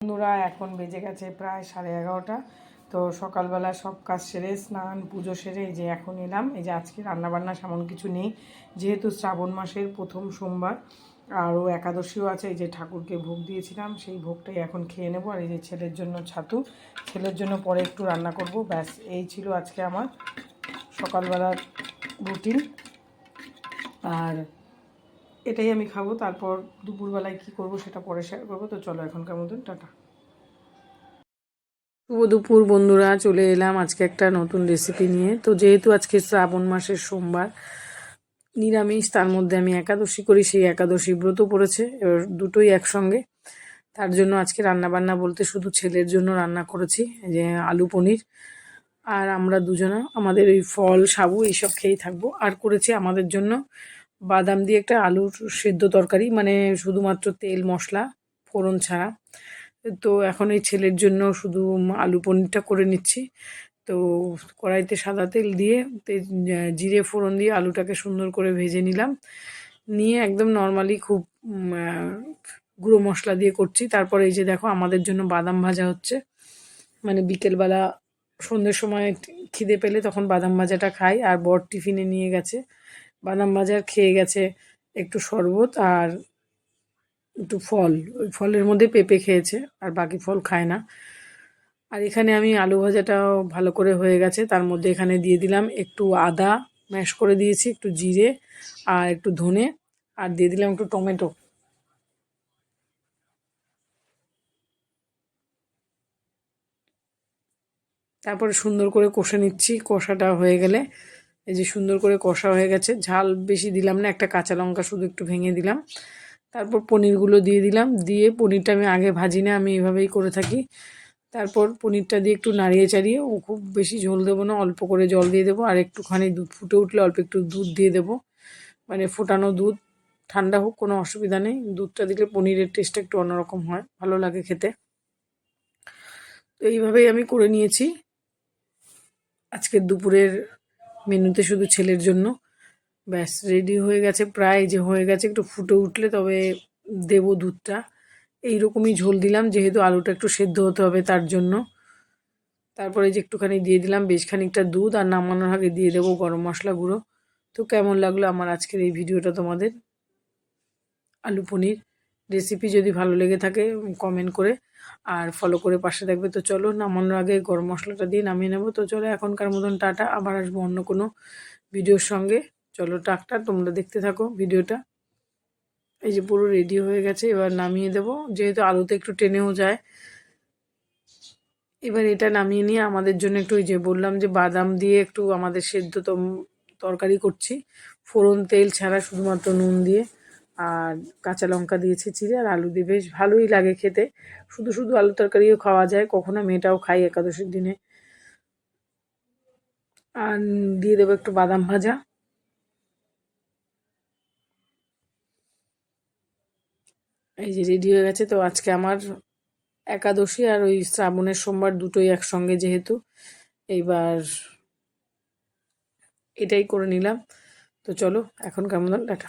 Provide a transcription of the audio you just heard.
বন্ধুরা, এখন বেজে গেছে প্রায় সাড়ে এগারোটা। তো সকালবেলা সব কাজ সেরে, স্নান, পুজো সেরে এই যে এখন এলাম। এই যে আজকে রান্নাবান্না সেমন কিছু নেই। যেহেতু শ্রাবণ মাসের প্রথম সোমবার আরও একাদশীও আছে, এই যে ঠাকুরকে ভোগ দিয়েছিলাম, সেই ভোগটাই এখন খেয়ে নেব। আর এই যে ছেলের জন্য ছাতু, ছেলের জন্য পরে একটু রান্না করব। ব্যাস, এই ছিল আজকে আমার সকালবেলার রুটিন আর এটাই আমি খাব। তারপর দুপুরবেলায় কি করব সেটা পরে শেয়ার করব। তো চলো এখনকার মতন, টাটা। শুভ দুপুর বন্ধুরা, চলে এলাম আজকে একটা নতুন রেসিপি নিয়ে। তো যেহেতু আজকে শ্রাবণ মাসের সোমবার, নিরামিষ, তার মধ্যে আমি একাদশী করি, সেই একাদশী ব্রত পড়েছে। এবার দুটোই একসঙ্গে। তার জন্য আজকে রান্না বান্না বলতে শুধু ছেলের জন্য রান্না করেছি যে আলু পনির। আর আমরা দুজনা, আমাদের ওই ফল, সাবু এইসব খেয়েই থাকব। আর করেছি আমাদের জন্য বাদাম দিয়ে একটা আলুর সেদ্ধ তরকারি মানে শুধুমাত্র তেল, মশলা, ফোড়ন ছাড়া। তো এখন এই ছেলের জন্য শুধু আলু পনিরটা করে নিচ্ছি। তো কড়াইতে সাদা তেল দিয়ে জিরে, ফোড়ন দিয়ে আলুটাকে সুন্দর করে ভেজে নিলাম। নিয়ে একদম নর্মালি খুব গুঁড়ো মশলা দিয়ে করছি। তারপরে এই যে দেখো, আমাদের জন্য বাদাম ভাজা হচ্ছে। মানে বিকেলবেলা সন্ধ্যের সময় খিদে পেলে তখন বাদাম ভাজাটা খাই, আর বর টিফিনে নিয়ে গেছে। বাদাম ভাজা খেয়ে গেছে একটু শরবত আর একটু ফল। ওই ফলের মধ্যে পেঁপে খেয়েছে, আর বাকি ফল খায় না। আর এখানে আমি আলু ভাজাটাও ভালো করে হয়ে গেছে। তার মধ্যে এখানে দিয়ে দিলাম একটু আদা, ম্যাশ করে দিয়েছি, একটু জিরে আর একটু ধনে, আর দিয়ে দিলাম একটু টমেটো। তারপরে সুন্দর করে কষে নিচ্ছি। কষাটা হয়ে গেলে এই যে সুন্দর করে কষা হয়ে গেছে। ঝাল বেশি দিলাম না, একটা কাঁচা লঙ্কা শুধু একটু ভেঙে দিলাম। তারপর পনিরগুলো দিয়ে দিলাম। দিয়ে পনিরটা আমি আগে ভাজি না, আমি এভাবেই করে থাকি। তারপর পনিরটা দিয়ে একটু নাড়িয়ে চাড়িয়ে, ও খুব বেশি ঝোল দেবো না, অল্প করে জল দিয়ে দেবো। আর একটুখানি দুধ ফুটে উঠলে অল্প একটু দুধ দিয়ে দেবো। মানে ফোটানো দুধ, ঠান্ডা হোক, কোনো অসুবিধা নেই। দুধটা দিলে পনিরের টেস্টটা একটু অন্যরকম হয়, ভালো লাগে খেতে। তো এইভাবেই আমি করে নিয়েছি। আজকের দুপুরের মেনুতে শুধু ছেলের জন্য। ব্যাস রেডি হয়ে গেছে। প্রায় যে হয়ে গেছে, একটু ফুটে উঠলে তবে দেবো দুধটা। এইরকমই ঝোল দিলাম, যেহেতু আলুটা একটু সেদ্ধ হতে হবে তার জন্য। তারপরে যে একটুখানি দিয়ে দিলাম, বেশ খানিকটা দুধ আর নামানোর আগে দিয়ে দেবো গরম মশলা গুঁড়ো। তো কেমন লাগল আমার আজকের এই ভিডিওটা তোমাদের? আলু পনির। রেসিপি যদি ভালো লেগে থাকে কমেন্ট করে আর ফলো করে পাশে থাকবে। তো চলো নামানোর আগে গরম মশলাটা দিয়ে নামিয়ে নেব। তো চলো এখনকার মতন টাটা। আবার আসব অন্য কোনো ভিডিওর সঙ্গে। চলো টাকটা তোমরা দেখতে থাকো ভিডিওটা এই যে পুরো রেডি হয়ে গেছে, এবার নামিয়ে দেবো। যেহেতু আলুতে একটু টেনেও যায়, এবার এটা নামিয়ে নিয়ে আমাদের জন্য একটু ওই যে বললাম যে বাদাম দিয়ে একটু আমাদের সেদ্ধ তরকারি করছি। ফোড়ন তেল ছাড়া শুধুমাত্র নুন দিয়ে। আর কাঁচা লঙ্কা দিয়েছি চিড়ে আর আলু দিয়ে বেশ ভালোই লাগে খেতে। শুধু শুধু আলু তরকারিও খাওয়া যায়, কখনো মেয়েটাও খাই একাদশীর দিনে। আর দিয়ে দেবো একটু বাদাম ভাজা। এই যে রেডি হয়ে গেছে, তো আজকে আমার একাদশী আর ওই শ্রাবণের সোমবার দুটোই একসঙ্গে যেহেতু, এইবার এটাই করে নিলাম। তো চলো এখনকার মতন টাটা।